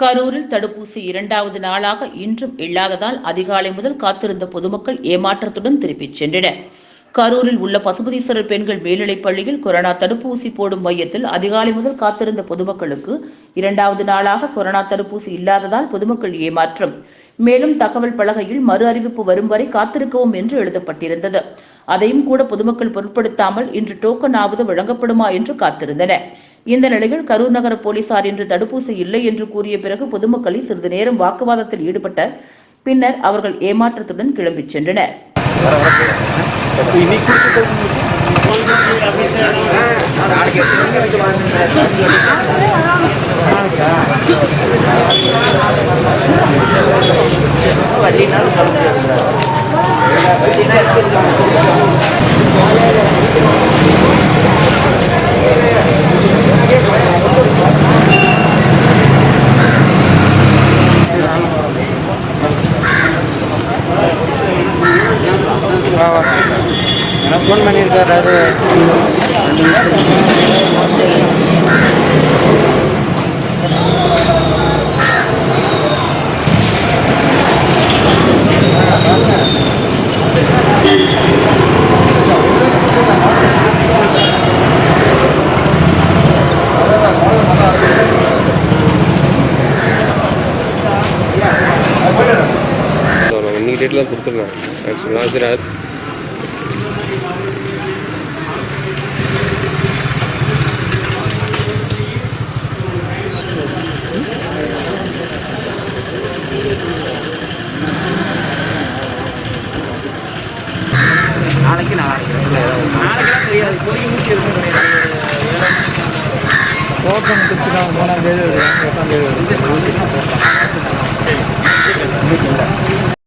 கரூரில் தடுப்பூசி இரண்டாவது நாளாக இன்றும் இல்லாததால் அதிகாலை முதல் காத்திருந்த பொதுமக்கள் ஏமாற்றத்துடன் திருப்பிச் சென்றனர். கரூரில் உள்ள பசுபதீஸ்வரர் பெண்கள் மேல்நிலைப் பள்ளியில் கொரோனா தடுப்பூசி போடும் மையத்தில் அதிகாலை முதல் காத்திருந்த பொதுமக்களுக்கு இரண்டாவது நாளாக கொரோனா தடுப்பூசி இல்லாததால் பொதுமக்கள் ஏமாற்றம். மேலும் தகவல் பலகையில் மறு அறிவிப்பு வரும் வரை காத்திருக்கவும் என்று எழுதப்பட்டிருந்தது. அதையும் கூட பொதுமக்கள் பொருட்படுத்தாமல் இன்று டோக்கன் ஆவது வழங்கப்படுமா என்று காத்திருந்தனர். இந்த நிலையில் கரூர் நகர போலீசார் இன்று தடுப்பூசி இல்லை என்று கூறிய பிறகு பொதுமக்களில் சிறிது நேரம் வாக்குவாதத்தில் ஈடுபட்ட பின்னர் அவர்கள் ஏமாற்றத்துடன் கிளம்பிச் சென்றனர். எனக்கு ஃபோன் பண்ணியிருக்காரு. அது தான் கொடுத்துருந்தேன் ஆக்சுவலாக சரி நாளைக்கு நாளைக்கு நாளைக்கெல்லாம் தெரியாது. இப்போதைக்கு ஊசி எதுவும் கிடையாது. மூணாம் தேதி. வருது. எட்டாம் தேதி வருது.